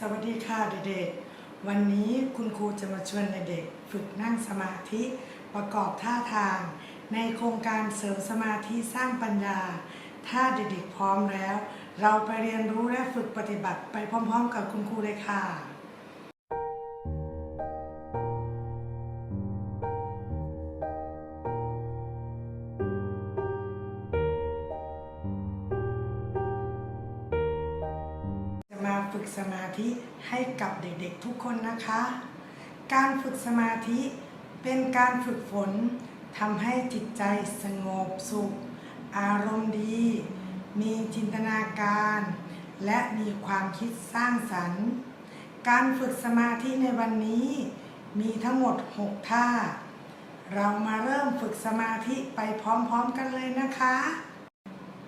สวัสดีค่ะเด็กๆ วันนี้คุณครูจะมาชวนเด็กๆฝึกนั่งสมาธิประกอบท่าทาง ในโครงการเสริมสมาธิสร้างปัญญา ถ้าเด็กๆพร้อมแล้ว เราไปเรียนรู้และฝึกปฏิบัติไปพร้อมๆ กับคุณครูเลยค่ะ ฝึกสมาธิให้กับเด็กๆทุกคนนะคะ การฝึกสมาธิเป็นการฝึกฝนทำให้จิตใจสงบสุข อารมณ์ดี มีจินตนาการ และมีความคิดสร้างสรรค์ การฝึกสมาธิในวันนี้ มีทั้งหมด 6 ท่า เรามาเริ่มฝึกสมาธิไปพร้อมๆกันเลยนะคะ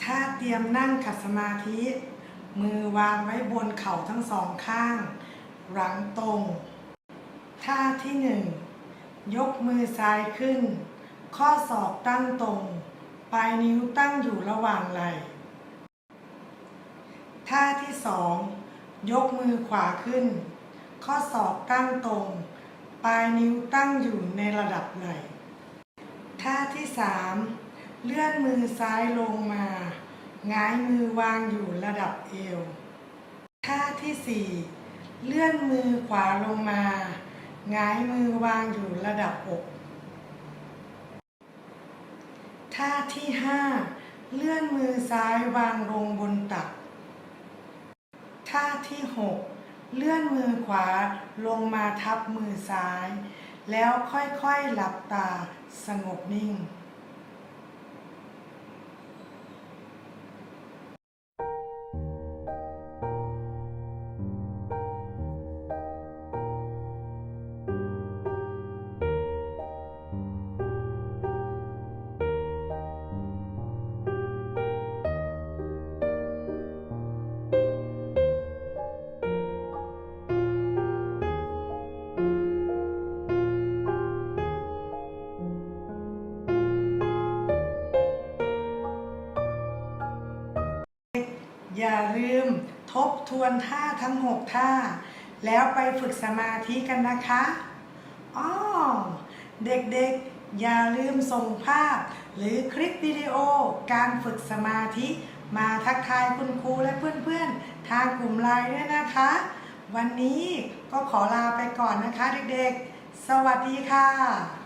ถ้าเตรียมนั่งขัดสมาธิ มือวางไว้บนเข่าทั้งสองข้าง หลังตรง ท่าที่หนึ่งยกมือซ้ายขึ้น ข้อศอกตั้งตรง ปลายนิ้วตั้งอยู่ระหว่างไหล่ท่าที่สองยกมือขวาขึ้น ข้อศอกตั้งตรง ปลายนิ้วตั้งอยู่ในระดับไหล่ท่าที่สามเลื่อนมือซ้ายลงมา งายมือวางอยู่ระดับเอว ท่าที่สี่เลื่อนมือขวาลงมาหงายมือวางอยู่ระดับอก ท่าที่ห้าเลื่อนมือซ้ายวางลงบนตัก ท่าที่หกเลื่อนมือขวาลงมาทับมือซ้าย แล้วค่อยๆหลับตาสงบนิ่ง อย่าลืมทบทวนท่าทั้ง 6 ท่า แล้วไปฝึกสมาธิกันนะคะอ้อเด็กๆ อย่าลืมส่งภาพ หรือคลิปวิดีโอ การฝึกสมาธิ มาทักทายคุณครูและเพื่อนๆ ทางกลุ่มไลน์ด้วยนะคะ วันนี้ก็ขอลาไปก่อนนะคะเด็กๆ สวัสดีค่ะ